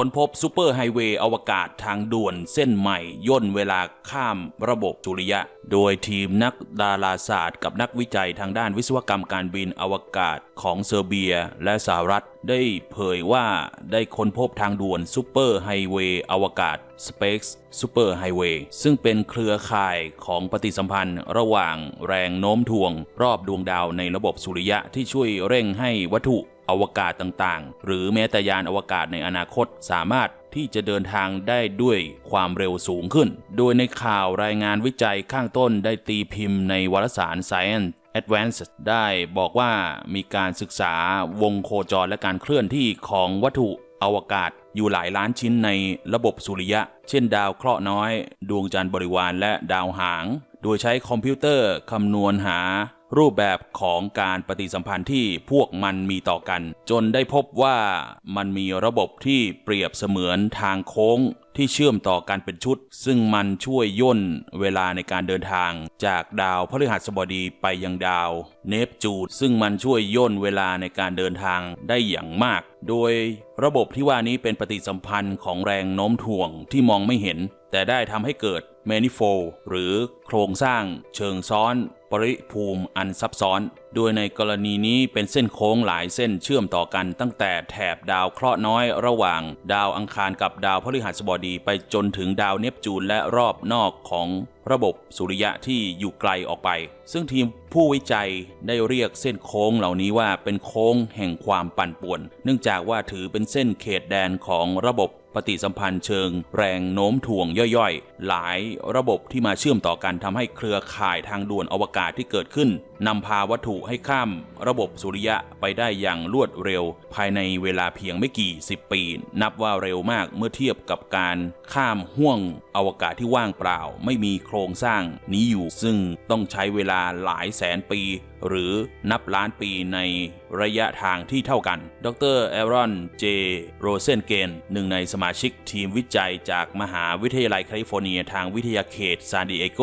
ค้นพบซูเปอร์ไฮเวย์อวกาศทางด่วนเส้นใหม่ ย่นเวลาข้ามระบบสุริยะ โดยทีมนักดาราศาสตร์ กับนักวิจัยทางด้านวิศวกรรมการบินอวกาศของเซอร์เบียและสหรัฐ ได้เผยว่าได้ค้นพบทางด่วนซูเปอร์ไฮเวย์อวกาศ Space Super Highway ซึ่งเป็นเครือข่ายของปฏิสัมพันธ์ระหว่างแรงโน้มถ่วง รอบดวงดาวในระบบสุริยะที่ช่วยเร่งให้วัตถุ อวกาศต่างๆ หรือแม้แต่ยานอวกาศในอนาคตสามารถที่จะเดินทางได้ด้วยความเร็วสูงขึ้น โดยในข่าวรายงานวิจัยข้างต้นได้ตีพิมพ์ในวารสาร Science Advances ได้บอกว่ามีการศึกษาวงโคจรและการเคลื่อนที่ของวัตถุอวกาศอยู่หลายล้านชิ้นในระบบสุริยะ เช่น ดาวเคราะห์น้อย ดวงจันทร์บริวารและดาวหาง โดยใช้คอมพิวเตอร์คำนวณหา รูปแบบของการปฏิสัมพันธ์ที่พวกมันมีต่อกัน จนได้พบว่ามันมีระบบที่เปรียบเสมือนทางโค้งที่เชื่อมต่อกันเป็นชุด ซึ่งมันช่วยย่นเวลาในการเดินทาง จากดาวพฤหัสบดีไปยังดาว เนปจูนซึ่งมันช่วยย่นเวลาในการเดินทางได้อย่างมาก โดยระบบที่ว่านี้เป็นปฏิสัมพันธ์ของแรงโน้มถ่วงที่มองไม่เห็น แต่ได้ทำให้เกิด manifold หรือโครงสร้างเชิงซ้อน ปริภูมิอันซับซ้อนโดยในกรณีนี้เป็นเส้นโค้งหลายเส้นเชื่อมต่อกัน ตั้งแต่แถบดาวเคราะห์น้อยระหว่าง ดาวอังคารกับดาวพฤหัสบดีไปจนถึงดาวเนปจูนและรอบนอกของระบบสุริยะที่อยู่ไกลออกไป ซึ่งทีมผู้วิจัยได้เรียกเส้นโค้งเหล่านี้ว่าเป็นโค้งแห่งความปั่นป่วน เนื่องจากว่าถือเป็นเส้นเขตแดนของระบบปฏิสัมพันธ์เชิงแรงโน้มถ่วงย่อยๆ หลายระบบที่มาเชื่อมต่อกันทำให้เครือข่ายทางด่วนอวกาศที่เกิดขึ้นนำพาวัตถุให้ข้ามระบบสุริยะไปได้อย่างรวดเร็ว ภายในเวลาเพียงไม่กี่สิบปี นับว่าเร็วมากเมื่อเทียบกับการข้ามห้วงอวกาศที่ว่างเปล่า ไม่มีโครงสร้างนี้อยู่ ซึ่งต้องใช้เวลาหลายแสนปีหรือนับล้านปีในระยะทางที่เท่ากัน ดรแอรอน เจ โรเซนเกน หนึ่งในสมาชิกทีมวิจัยจากมหาวิทยาลัยแคลิฟอร์เนียทางวิทยาเขตซานดิเอโก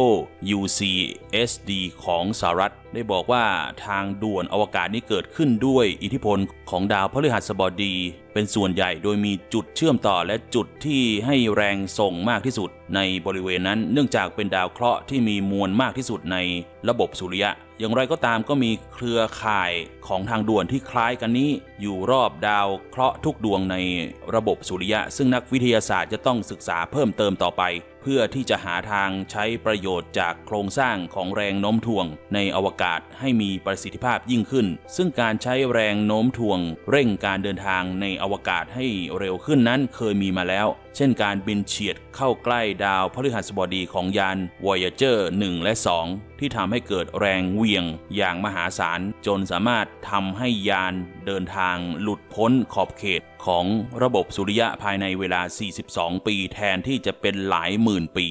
UCSD ของสหรัฐ ได้บอกว่าทางด่วนอวกาศนี้เกิดขึ้นด้วยอิทธิพลของดาวพฤหัสบดี เป็นส่วนใหญ่โดยมีจุดเชื่อมต่อและจุดที่ให้แรงส่งมากที่สุด ในบริเวณนั้นเนื่องจากเป็นดาวเคราะห์ที่มีมวลมากที่สุดในระบบสุริยะ อย่างไรก็ตามก็มีเครือข่ายของทางด่วนที่คล้ายกันนี้อยู่รอบดาวเคราะห์ทุกดวงในระบบสุริยะ ซึ่งนักวิทยาศาสตร์จะต้องศึกษาเพิ่มเติมต่อไป เพื่อที่จะหาทางใช้ประโยชน์จากโครงสร้างของแรงโน้มถ่วง ในอวกาศให้มีประสิทธิภาพยิ่งขึ้น ซึ่งการใช้แรงโน้มถ่วง เร่งการเดินทางในอวกาศให้เร็วขึ้นนั้นเคยมีมาแล้ว เช่นการบินเฉียดเข้าใกล้ดาวพฤหัสบดีของยาน Voyager 1 และ 2ที่ทำให้เกิดแรงเวียงอย่างมหาศาล จนสามารถทำให้ยานเดินทางหลุดพ้นขอบเขตของระบบสุริยะภายในเวลา 42 ปี แทนที่จะเป็นหลายหมื่นปี